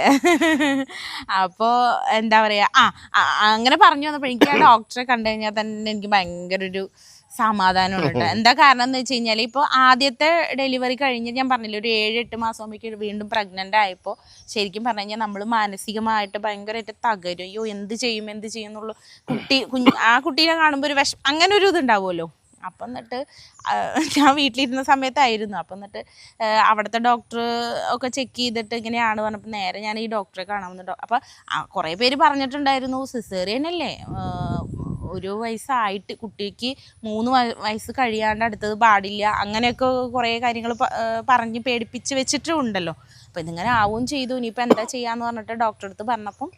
അപ്പോ എന്താ പറയാ ആ അങ്ങനെ പറഞ്ഞു വന്നപ്പോ എനിക്ക് ആ ഡോക്ടറെ കണ്ടു കഴിഞ്ഞാൽ തന്നെ എനിക്ക് ഭയങ്കര ഒരു സമാധാനമാണ് എന്താ കാരണം എന്ന് വെച്ച് കഴിഞ്ഞാൽ ഇപ്പോൾ ആദ്യത്തെ ഡെലിവറി കഴിഞ്ഞ് ഞാൻ പറഞ്ഞില്ല ഒരു ഏഴ് എട്ട് മാസം ആകുമ്പോഴേക്കും വീണ്ടും പ്രഗ്നന്റ് ആയപ്പോൾ ശരിക്കും പറഞ്ഞു കഴിഞ്ഞാൽ നമ്മൾ മാനസികമായിട്ട് ഭയങ്കരമായിട്ട് തകരും. അയ്യോ എന്ത് ചെയ്യും എന്ത് ചെയ്യും എന്നുള്ള. കുട്ടി ആ കുട്ടീനെ കാണുമ്പോൾ ഒരു വിഷം അങ്ങനെ ഒരു ഇതുണ്ടാവുമല്ലോ. അപ്പം എന്നിട്ട് ഞാൻ വീട്ടിലിരുന്ന സമയത്തായിരുന്നു. അപ്പം എന്നിട്ട് അവിടുത്തെ ഡോക്ടർ ഒക്കെ ചെക്ക് ചെയ്തിട്ട് ഇങ്ങനെയാണ് പറഞ്ഞപ്പോൾ നേരെ ഞാൻ ഈ ഡോക്ടറെ കാണാമെന്ന് അപ്പോൾ അപ്പം കുറേ പേര് പറഞ്ഞിട്ടുണ്ടായിരുന്നു സിസേറിയൻ അല്ലേ? ഒരു വയസ്സായിട്ട് കുട്ടിക്ക് മൂന്ന് വയസ്സ് കഴിയാണ്ട് അടുത്തത് പാടില്ല അങ്ങനെയൊക്കെ കുറേ കാര്യങ്ങൾ പറഞ്ഞ് പേടിപ്പിച്ച് വെച്ചിട്ടും ഉണ്ടല്ലോ അപ്പം ഇതിങ്ങനെ ആവുകയും ചെയ്തു. ഇനിയിപ്പോൾ എന്താ ചെയ്യാന്ന് പറഞ്ഞിട്ട് ഡോക്ടറെ അടുത്ത് പറഞ്ഞപ്പം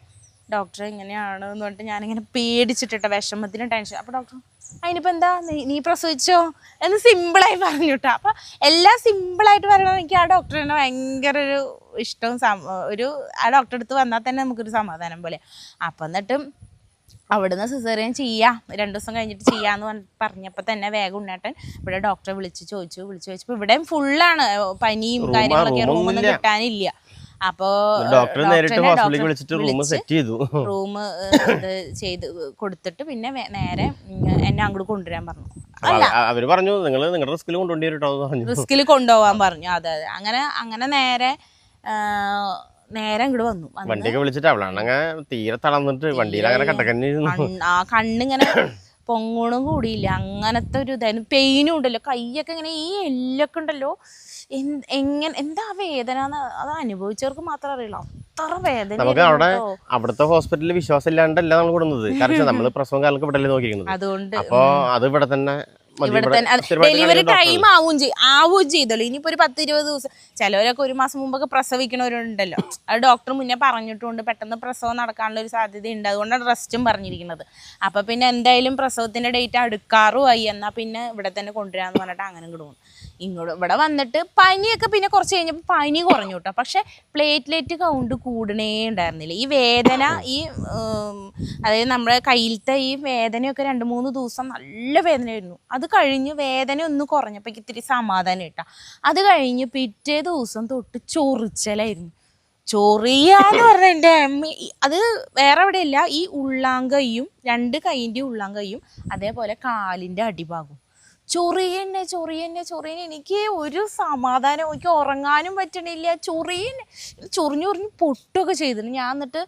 ഡോക്ടർ ഇങ്ങനെയാണ് എന്ന് പറഞ്ഞിട്ട് ഞാനിങ്ങനെ പേടിച്ചിട്ടിട്ട വിഷമത്തിന് ടെൻഷൻ അപ്പോൾ ഡോക്ടർ അതിനിപ്പോൾ എന്താ? നീ നീ പ്രസവിച്ചോ? എന്ന് സിമ്പിളായി പറഞ്ഞു കേട്ടോ. അപ്പോൾ എല്ലാം സിമ്പിളായിട്ട് പറയണമെങ്കിൽ എനിക്ക് ആ ഡോക്ടറിനെ ഭയങ്കര ഒരു ഇഷ്ടവും ഒരു ആ ഡോക്ടറെ അടുത്ത് വന്നാൽ തന്നെ നമുക്കൊരു സമാധാനം പോലെ. അപ്പം എന്നിട്ടും അവിടുന്ന് സിസേറിയൻ ചെയ്യാം. രണ്ട് ദിവസം കഴിഞ്ഞിട്ട് ചെയ്യാന്ന് പറഞ്ഞപ്പോ പറഞ്ഞപ്പോൾ തന്നെ വേഗം ഉണ്ണേട്ടൻ ഇവിടെ ഡോക്ടറെ വിളിച്ച് ചോദിച്ചു. വിളിച്ചു ചോദിച്ചപ്പോൾ ഇവിടെയും ഫുള്ളാണ് പനിയും കാര്യങ്ങളൊക്കെ റൂമൊന്നും. കിട്ടാനില്ല. അപ്പോ ഡോക്ടർ നേരിട്ട് വിളിച്ചിട്ട് റൂം സെറ്റ് ചെയ്തു. റൂം ഇത് ചെയ്ത് കൊടുത്തിട്ട് പിന്നെ നേരെ എന്നെ അങ്ങോട്ട് കൊണ്ടുവരാൻ പറഞ്ഞു. അവർ പറഞ്ഞു നിങ്ങൾ നിങ്ങളുടെ റിസ്കിൽ കൊണ്ടുപോയി പറഞ്ഞു. റിസ്കിൽ കൊണ്ടുപോകാൻ പറഞ്ഞു. അതെ അതെ. അങ്ങനെ അങ്ങനെ നേരെ നേരെ ഇങ്ങോട്ട് വന്നു. വണ്ടിയൊക്കെ വിളിച്ചിട്ട് അവളാണ് അങ്ങനെ തീരെ തളർന്നിട്ട് വണ്ടിയിൽ അങ്ങനെ കട്ടക്കന്നിരുന്നു ആ കണ്ണിങ്ങനെ പൊങ്ങണും കൂടിയില്ല. അങ്ങനത്തെ ഒരു ഇതായിരുന്നു. പെയിനും ഉണ്ടല്ലോ. കൈയൊക്കെ ഇങ്ങനെ ഈ എല്ലൊക്കെ ഉണ്ടല്ലോ. എങ്ങനെ എന്താ വേദന അത് അനുഭവിച്ചവർക്ക് മാത്രം അറിയുള്ളൂ അത്ര വേദന നമുക്ക് അവിടെ അവിടുത്തെ ഹോസ്പിറ്റലിൽ വിശ്വാസം ഇല്ലാണ്ടല്ല നമ്മൾ കൊടുക്കുന്നത് കാരണം നമ്മൾ <laughs> പ്രസവം കാലൊക്കെ ഇവിടെ നോക്കിയിരിക്കുന്നത്. അതുകൊണ്ട് അപ്പൊ അത് ഇവിടെ തന്നെ. ഇവിടെ തന്നെ. ഡെലിവറി ടൈം ആവും ചെയ്യും. ആവുകയും ചെയ്തല്ലോ. ഇനിയിപ്പോ ഒരു പത്ത് ഇരുപത് ദിവസം. ചിലവരൊക്കെ ഒരു മാസം മുമ്പൊക്കെ പ്രസവിക്കണവരുണ്ടല്ലോ. അത് ഡോക്ടർ മുന്നേ പറഞ്ഞിട്ടുണ്ട്. പെട്ടെന്ന് പ്രസവം നടക്കാനുള്ള ഒരു സാധ്യത ഉണ്ട് അതുകൊണ്ടാണ് റെസ്റ്റും പറഞ്ഞിരിക്കുന്നത്. അപ്പൊ പിന്നെ എന്തായാലും പ്രസവത്തിന്റെ ഡേറ്റ് അടുക്കാറുമായി. എന്നാ പിന്നെ ഇവിടെ തന്നെ കൊണ്ടുവരാന്ന് പറഞ്ഞിട്ട് അങ്ങനെ ഇങ്ങോട്ട് പോകും ഇങ്ങോട്ട് ഇവിടെ വന്നിട്ട് പനിയൊക്കെ പിന്നെ കുറച്ച് കഴിഞ്ഞപ്പോൾ പനി കുറഞ്ഞു കേട്ടോ പക്ഷെ പ്ലേറ്റ്ലെറ്റ് കൗണ്ട് കൂടണേ ഉണ്ടായിരുന്നില്ല. ഈ വേദന ഈ അതായത് നമ്മുടെ കയ്യിലത്തെ ഈ വേദനയൊക്കെ രണ്ട് മൂന്ന് ദിവസം നല്ല വേദനയായിരുന്നു. അത് കഴിഞ്ഞ് വേദന ഒന്ന് കുറഞ്ഞപ്പോൾ ഇത്തിരി സമാധാനം കിട്ടാം. അത് കഴിഞ്ഞ് പിറ്റേ ദിവസം തൊട്ട് ചൊറിച്ചലായിരുന്നു. ചൊറിയാന്ന് പറഞ്ഞ എന്റെ അത് വേറെ എവിടെയല്ല ഈ ഉള്ളാങ്കയും രണ്ട് കൈയിന്റെ ഉള്ളാങ്കയും അതേപോലെ കാലിന്റെ അടിഭാഗവും. ചൊറിയന്നെ ചൊറിയന്നെ ചൊറിയന്നെ. എനിക്ക് ഒരു സമാധാനം എനിക്ക് ഉറങ്ങാനും പറ്റണില്ല. ചൊറിയന്നെ. ചൊറിഞ്ഞു ചൊറിഞ്ഞ് പൊട്ടൊക്കെ ചെയ്തിട്ട് ഞാൻ എന്നിട്ട്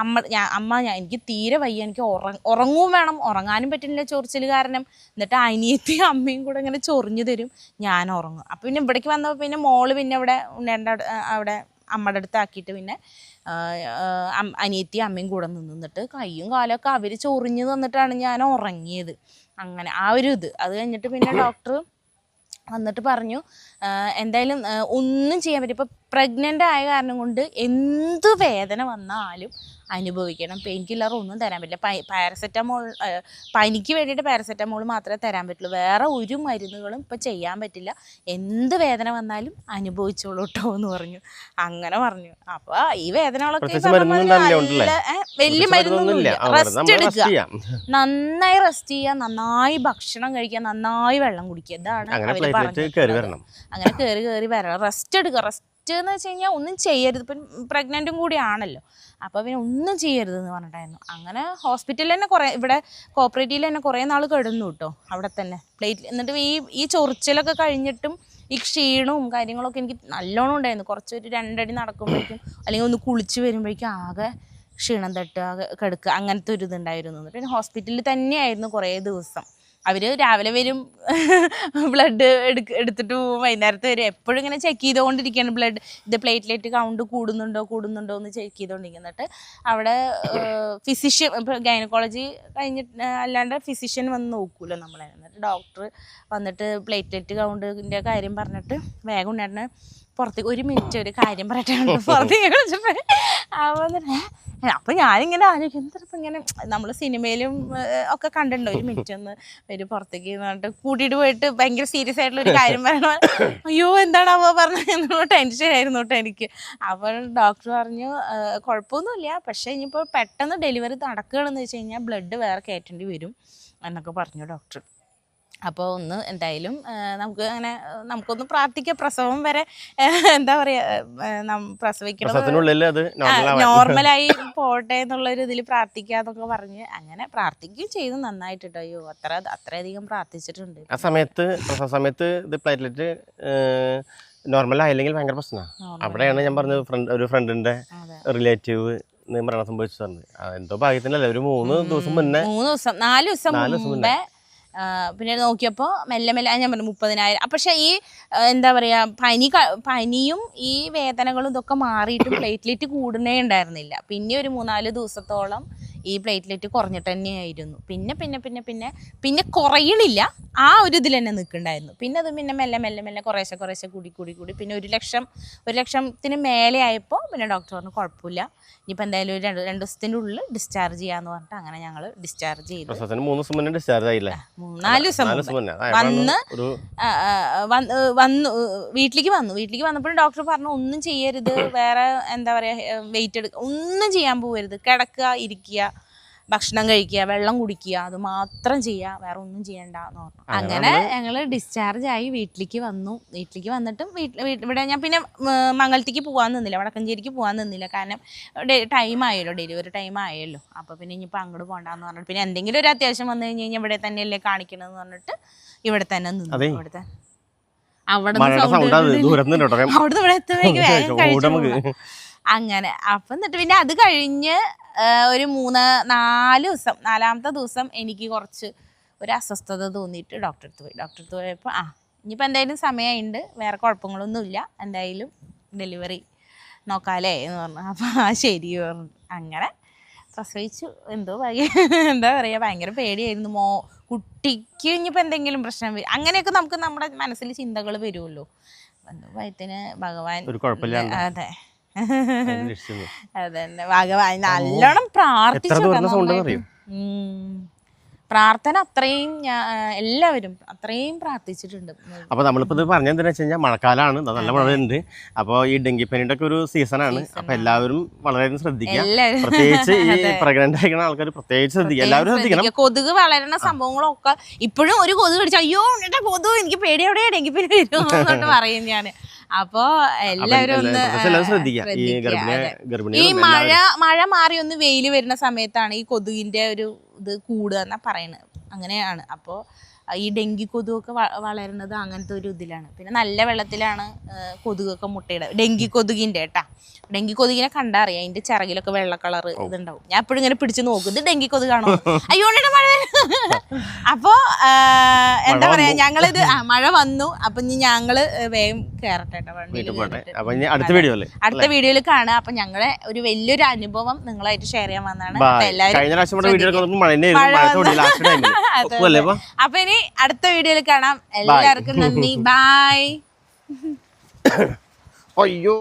അമ്മ ഞാൻ അമ്മ ഞാൻ എനിക്ക് തീരെ വയ്യ. എനിക്ക് ഉറങ്ങ ഉറങ്ങും വേണം. ഉറങ്ങാനും പറ്റണില്ല ചൊറിച്ചിൽ കാരണം. എന്നിട്ട് അനിയത്തി അമ്മയും കൂടെ ഇങ്ങനെ ചൊറിഞ്ഞു തരും. ഞാൻ ഉറങ്ങും. അപ്പം പിന്നെ ഇവിടേക്ക് വന്നപ്പോൾ പിന്നെ മോൾ പിന്നെ ഇവിടെ ഉണ്ണേണ്ട അവിടെ- അമ്മയുടെ അടുത്താക്കിയിട്ട് പിന്നെ അനിയത്തി അമ്മയും കൂടെ നിന്ന് നിന്നിട്ട് കൈയും കാലൊക്കെ അവർ ചൊറിഞ്ഞ് തന്നിട്ടാണ് ഞാൻ ഉറങ്ങിയത്. അങ്ങനെ ആ ഒരു ഇത്. അത് കഴിഞ്ഞിട്ട് പിന്നെ ഡോക്ടർ വന്നിട്ട് പറഞ്ഞു എന്തായാലും ഒന്നും ചെയ്യാൻ പറ്റും ഇപ്പം പ്രഗ്നന്റ് ആയ കാരണം കൊണ്ട് എന്ത് വേദന വന്നാലും അനുഭവിക്കണം. പെയിൻ കില്ലർ ഒന്നും തരാൻ പറ്റില്ല. പാരസെറ്റമോൾ പനിക്ക് വേണ്ടിയിട്ട് പാരസെറ്റമോൾ മാത്രമേ തരാൻ പറ്റുള്ളൂ. വേറെ ഒരു മരുന്നുകളും ഇപ്പം ചെയ്യാൻ പറ്റില്ല. എന്ത് വേദന വന്നാലും അനുഭവിച്ചോളൂ കേട്ടോ എന്ന് പറഞ്ഞു. അങ്ങനെ പറഞ്ഞു. അപ്പോൾ ഈ വേദനകളൊക്കെ വലിയ മരുന്നൊന്നുമില്ല റെസ്റ്റ് എടുക്കുക. നന്നായി റെസ്റ്റ് ചെയ്യുക. നന്നായി ഭക്ഷണം കഴിക്കുക. നന്നായി വെള്ളം കുടിക്കുക. ഇതാണ് അങ്ങനെ കയറി കയറി വരണം. റെസ്റ്റ് എടുക്കുക. റെസ്റ്റ് എന്ന് വെച്ച് കഴിഞ്ഞാൽ ഒന്നും ചെയ്യരുത്. ഇപ്പം പ്രഗ്നന്റും കൂടി ആണല്ലോ. അപ്പോൾ പിന്നെ ഒന്നും ചെയ്യരുതെന്ന് പറഞ്ഞിട്ടായിരുന്നു. അങ്ങനെ ഹോസ്പിറ്റലിൽ തന്നെ കുറേ ഇവിടെ കോപ്പറേറ്റീവിൽ തന്നെ കുറേ നാൾ കിടന്നു കേട്ടോ അവിടെ തന്നെ. പ്ലേറ്റ് എന്നിട്ട് ഈ ഈ ചൊറിച്ചിലൊക്കെ കഴിഞ്ഞിട്ടും ഈ ക്ഷീണവും കാര്യങ്ങളൊക്കെ എനിക്ക് നല്ലോണം ഉണ്ടായിരുന്നു. കുറച്ചൊരു രണ്ടടി നടക്കുമ്പോഴേക്കും അല്ലെങ്കിൽ ഒന്ന് കുളിച്ച് വരുമ്പോഴേക്കും ആകെ ക്ഷീണം തട്ടുക കിടക്കുക അങ്ങനത്തെ ഒരു ഇതുണ്ടായിരുന്നു. പിന്നെ ഹോസ്പിറ്റലിൽ തന്നെയായിരുന്നു കുറേ ദിവസം. അവർ രാവിലെ വരും. <laughs> ബ്ലഡ് എടുക്ക എടുത്തിട്ട് പോകും വൈകുന്നേരത്ത് വരും. എപ്പോഴും ഇങ്ങനെ ചെക്ക് ചെയ്തുകൊണ്ടിരിക്കുകയാണ് ബ്ലഡ് ഇത് പ്ലേറ്റ്ലെറ്റ് കൗണ്ട് കൂടുന്നുണ്ടോ കൂടുന്നുണ്ടോ എന്ന് ചെക്ക് ചെയ്തുകൊണ്ടിരിക്കുന്നിട്ട് അവിടെ ഫിസിഷ്യൻ ഇപ്പോൾ ഗൈനക്കോളജി കഴിഞ്ഞിട്ട് അല്ലാണ്ട് ഫിസിഷ്യൻ വന്ന് നോക്കൂലോ നമ്മളെ. എന്നിട്ട് ഡോക്ടർ വന്നിട്ട് പ്ലേറ്റ്ലെറ്റ് കൗണ്ടിന്റെ കാര്യം പറഞ്ഞിട്ട് വേഗം ഉണ്ടായിരുന്ന പുറത്തേക്ക് ഒരു മിനിറ്റ് ഒരു കാര്യം പറയട്ടുണ്ട് <laughs> പുറത്തേക്ക് വിളിച്ചപ്പോൾ അപ്പൊ ഞാനിങ്ങനെ ആലോചിക്കും. എന്തിപ്പം ഇങ്ങനെ നമ്മൾ സിനിമയിലും ഒക്കെ കണ്ടിട്ടുണ്ടോ. ഒരു മിനിറ്റ് ഒന്ന് ഒരു പുറത്തേക്ക് കൂട്ടിയിട്ട് പോയിട്ട് ഭയങ്കര സീരിയസ് ആയിട്ടുള്ള ഒരു കാര്യം പറയണ അയ്യോ എന്താണ് അവ പറഞ്ഞു ടെൻഷൻ ആയിരുന്നു കേട്ടോ എനിക്ക്. അപ്പോൾ ഡോക്ടർ പറഞ്ഞു "ഏഹ്, കുഴപ്പമൊന്നുമില്ല. പക്ഷേ ഇനിയിപ്പോൾ പെട്ടെന്ന് ഡെലിവറി നടക്കുകയാണെന്ന് വെച്ച് കഴിഞ്ഞാൽ ബ്ലഡ് വേറെ കയറ്റേണ്ടി വരും എന്നൊക്കെ പറഞ്ഞു ഡോക്ടർ അപ്പോൾ ഒന്ന് എന്തായാലും നമുക്ക് അങ്ങനെ നമുക്കൊന്ന് പ്രാർത്ഥിക്കാം. പ്രസവം വരെ എന്താ പറയുക പ്രസവിക്കണം നോർമലായി പോട്ടെ എന്നുള്ളൊരു ഇതിൽ പ്രാർത്ഥിക്കാന്നൊക്കെ പറഞ്ഞ് അങ്ങനെ പ്രാർത്ഥിക്കുകയും ചെയ്തു നന്നായിട്ട് കേട്ടോ അയ്യോ അത്ര അത്രയധികം പ്രാർത്ഥിച്ചിട്ടുണ്ട്. ആ സമയത്ത് പ്രസവ സമയത്ത് ഇത് പ്ലേറ്റ്ലെറ്റ് നോർമൽ ആയില്ലെങ്കിൽ ഭയങ്കര പ്രശ്നമാണ് അവിടെയാണ് ഞാൻ പറഞ്ഞത് ഫ്രണ്ട് ഒരു ഫ്രണ്ടിന്റെ റിലേറ്റീവ് മരണം സംഭവിച്ചു എന്തോ ഭാഗ്യത്തിനല്ലേ? ഒരു മൂന്ന് ദിവസം മുന്നേ. മൂന്ന് ദിവസം നാല് ദിവസം നാല് ദിവസം മുമ്പേ ആ, പിന്നെ നോക്കിയപ്പോൾ മെല്ലെ മെല്ലെ ഞാൻ പറഞ്ഞു മുപ്പതിനായിരം. പക്ഷെ ഈ എന്താ പറയുക പനി പനിയും ഈ വേദനകളും ഇതൊക്കെ മാറിയിട്ടും പ്ലേറ്റ്ലെറ്റ് കൂടുന്നേ ഉണ്ടായിരുന്നില്ല. പിന്നെ ഒരു മൂന്നാൽ ദിവസത്തോളം ഈ പ്ലേറ്റ്ലെറ്റ് കുറഞ്ഞിട്ട് തന്നെയായിരുന്നു. പിന്നെ പിന്നെ പിന്നെ പിന്നെ പിന്നെ കുറയണില്ല. ആ ഒരു ഇതിൽ തന്നെ നിൽക്കുന്നുണ്ടായിരുന്നു. പിന്നെ അത് പിന്നെ മെല്ലെ മെല്ലെ മെല്ലെ കുറേശ്ശെ കുറേശ്ശെ കൂടി കൂടി കൂടി. പിന്നെ ഒരു ലക്ഷം ഒരു ലക്ഷത്തിന് മേലെ ആയപ്പോൾ പിന്നെ ഡോക്ടർ പറഞ്ഞു കുഴപ്പമില്ല. ഇനിയിപ്പോൾ എന്തായാലും ഒരു രണ്ട് രണ്ട് ദിവസത്തിന്റെ ഉള്ളിൽ ഡിസ്ചാർജ് ചെയ്യാന്ന് പറഞ്ഞിട്ട് അങ്ങനെ ഞങ്ങൾ ഡിസ്ചാർജ് ചെയ്തു. മൂന്ന് ദിവസം മുന്നേ ഡിസ്ചാർജ് ആയില്ലേ? മൂന്നാൽ ദിവസം നാല് ദിവസം വന്ന് വന്നു വീട്ടിലേക്ക് വന്നു. വീട്ടിലേക്ക് വന്നപ്പോഴും ഡോക്ടർ പറഞ്ഞു ഒന്നും ചെയ്യരുത്. വേറെ എന്താ പറയുക വെയിറ്റ് എടുക്കുക ഒന്നും ചെയ്യാൻ പോകരുത് കിടക്കുക ഇരിക്കുക. ഭക്ഷണം കഴിക്കുക വെള്ളം കുടിക്കുക അത് മാത്രം ചെയ്യുക വേറെ ഒന്നും ചെയ്യണ്ട എന്ന് പറഞ്ഞു. അങ്ങനെ ഞങ്ങൾ ഡിസ്ചാർജ് ആയി വീട്ടിലേക്ക് വന്നു. വീട്ടിലേക്ക് വന്നിട്ടും വീട്ടിൽ ഇവിടെ ഞാൻ പിന്നെ മംഗലത്തേക്ക് പോകാൻ നിന്നില്ല. വടക്കഞ്ചേരിക്ക് പോകാൻ നിന്നില്ല. കാരണം ടൈം ആയല്ലോ ഡെലിവറി ടൈം ആയല്ലോ. അപ്പോൾ പിന്നെ ഇനിയിപ്പോൾ അങ്ങോട്ട് പോകണ്ടെന്ന് പറഞ്ഞിട്ട് പിന്നെ എന്തെങ്കിലും ഒരു അത്യാവശ്യം വന്നു കഴിഞ്ഞ് കഴിഞ്ഞാൽ ഇവിടെ തന്നെയല്ലേ കാണിക്കണമെന്ന് പറഞ്ഞിട്ട് ഇവിടെ തന്നെ നിന്നു. ഇവിടുത്തെ അവിടെ അവിടെ എത്തുമ്പോഴേക്ക് അങ്ങനെ അപ്പം എന്നിട്ട് പിന്നെ അത് കഴിഞ്ഞ് ഒരു മൂന്ന് നാല് ദിവസം നാലാമത്തെ ദിവസം എനിക്ക് കുറച്ച് ഒരു അസ്വസ്ഥത തോന്നിയിട്ട് ഡോക്ടറെ അടുത്ത് പോയി. ഡോക്ടറെ അടുത്ത് പോയപ്പോൾ ആ ഇനിയിപ്പോൾ എന്തായാലും സമയമുണ്ട് വേറെ കുഴപ്പങ്ങളൊന്നുമില്ല. എന്തായാലും ഡെലിവറി നോക്കാലേ എന്ന് പറഞ്ഞു. അപ്പോൾ ആ ശരി പറഞ്ഞു. അങ്ങനെ പ്രസവിച്ചു. എന്തോ <laughs> എന്താ പറയുക ഭയങ്കര പേടിയായിരുന്നു. മോ കുട്ടിക്ക് ഇനിയിപ്പോൾ എന്തെങ്കിലും പ്രശ്നം വരും അങ്ങനെയൊക്കെ നമുക്ക് നമ്മുടെ മനസ്സിൽ ചിന്തകൾ വരുമല്ലോ എന്തോ ഭയത്തിന് ഭഗവാൻ അതെ. അതന്നെ. ഭഗവാൻ നല്ലോണം പ്രാർത്ഥിച്ചു. പ്രാർത്ഥന അത്രയും എല്ലാവരും അത്രയും പ്രാർത്ഥിച്ചിട്ടുണ്ട്. അപ്പൊ നമ്മളിപ്പോ ഇത് പറഞ്ഞെന്താ വെച്ച് കഴിഞ്ഞാൽ മഴക്കാലമാണ് നല്ല മഴ അപ്പോൾ അപ്പൊ ഈ ഡെങ്കിപ്പനിയുടെ ഒക്കെ ഒരു സീസണാണ്. അപ്പൊ എല്ലാവരും വളരെയധികം ശ്രദ്ധിക്കുക. പ്രത്യേകിച്ച് ഈ പ്രഗ്നന്റ് ആയിരിക്കുന്ന ആൾക്കാർ പ്രത്യേകിച്ച് ശ്രദ്ധിക്കുക. എല്ലാവരും ശ്രദ്ധിക്കണം. കൊതുക് വളരുന്ന സംഭവങ്ങളൊക്കെ ഇപ്പോഴും ഒരു കൊതുക് കടിച്ചു അയ്യോ കൊതുക് എനിക്ക് പേടിയോടെ ഡെങ്കിപ്പനി വരും എന്നിട്ട് പറയും ഞാൻ അപ്പൊ എല്ലാവരും ഒന്ന് ശ്രദ്ധിക്കുക. ഈ മഴ മഴ മാറി ഒന്ന് വെയിൽ വരുന്ന സമയത്താണ് ഈ കൊതുകിന്റെ ഒരു ഇത് കൂടുക എന്നാ പറയണത്. അങ്ങനെയാണ്. അപ്പോൾ ഈ ഡെങ്കി കൊതുകൊക്കെ വളരുന്നത് അങ്ങനത്തെ ഒരു ഇതിലാണ്. പിന്നെ നല്ല വെള്ളത്തിലാണ് കൊതുകൊക്കെ മുട്ടയിടുക. ഡെങ്കി കൊതുകിന്റെ കേട്ടാ ഡെങ്കി കൊതുകിനെ കണ്ടാ അറിയാം. അതിന്റെ ചിറകിലൊക്കെ വെള്ള കളർ ഇതുണ്ടാവും. ഞാൻ എപ്പോഴും ഇങ്ങനെ പിടിച്ചു നോക്കും. ഇത് ഡെങ്കി കൊതുകാണോ? അയ്യോ മഴ. അപ്പോ എന്താ പറയാ ഞങ്ങളിത് മഴ വന്നു. അപ്പൊ ഇനി ഞങ്ങൾ വേഗം കേറട്ടെ ഇനി അടുത്ത വീഡിയോ അല്ലേ? അടുത്ത വീഡിയോയിൽ കാണാം അപ്പൊ ഞങ്ങളെ ഒരു വലിയൊരു അനുഭവം നിങ്ങളായിട്ട് ഷെയർ ചെയ്യാൻ വന്നാണ് എല്ലാവരും <laughs> അപ്പൊ എല്ലാവരും ഇനി അടുത്ത വീഡിയോയിൽ കാണാം. എല്ലാവർക്കും നന്ദി. <laughs> ബായ് അയ്യോ.